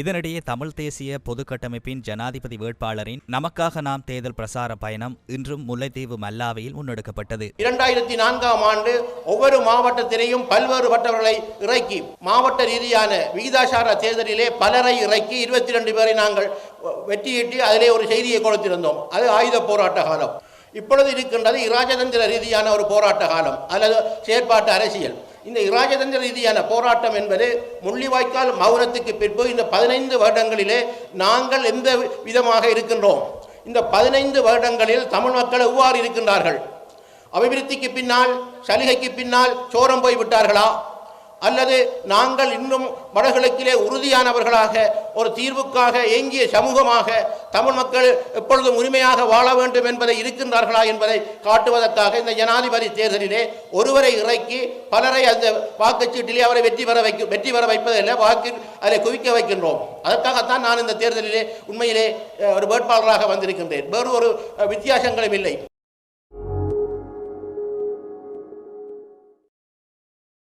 இதனிடையே தமிழ் தேசிய பொது கட்டமைப்பின் ஜனாதிபதி வேட்பாளரின் நமக்காக நாம் தேர்தல் பிரசார பயணம் இன்றும் முல்லைத்தீவு மல்லாவையில் முன்னெடுக்கப்பட்டது. இரண்டாயிரத்தி நான்காம் ஆண்டு ஒவ்வொரு மாவட்டத்திலேயும் பல்வேறுபட்டவர்களை இறக்கி மாவட்ட ரீதியான விகிதாசார தேர்தலிலே பலரை இறக்கி இருபத்தி ரெண்டு பேரை நாங்கள் வெற்றியிட்டு அதிலே ஒரு செய்தியை கொடுத்திருந்தோம். அது ஆயுத போராட்ட காலம். இப்பொழுது இருக்கின்றது இராஜதந்திர ரீதியான ஒரு போராட்ட காலம். அல்லது செயற்பாட்டு அரசியல். இந்த இராஜதந்திர ரீதியான போராட்டம் என்பது முள்ளிவாய்க்கால் மௌனத்துக்கு பின்பு இந்த பதினைந்து வருடங்களிலே நாங்கள் எந்த விதமாக இருக்கின்றோம்? இந்த பதினைந்து வருடங்களில் தமிழ் மக்கள் எவ்வாறு இருக்கின்றார்கள்? அபிவிருத்திக்கு பின்னால் சலுகைக்கு பின்னால் சோரம் போய் விட்டார்களா அல்லது நாங்கள் இன்னும் வடகிழக்கிலே உறுதியானவர்களாக ஒரு தீர்வுக்காக ஏங்கிய சமூகமாக தமிழ் மக்கள் எப்பொழுதும் உரிமையாக வாழ வேண்டும் என்பதை இருக்கின்றார்களா என்பதை காட்டுவதற்காக இந்த ஜனாதிபதி தேர்தலிலே ஒருவரை இறக்கி பலரை அந்த வாக்குச்சீட்டிலே அவரை வெற்றி பெற வைக்க வெற்றி பெற வைப்பதில்லை வாக்கு அதை குவிக்க வைக்கின்றோம். அதற்காகத்தான் நான் இந்த தேர்தலிலே உண்மையிலே ஒரு வேட்பாளராக வந்திருக்கின்றேன். வேறு ஒரு வித்தியாசங்களும் இல்லை.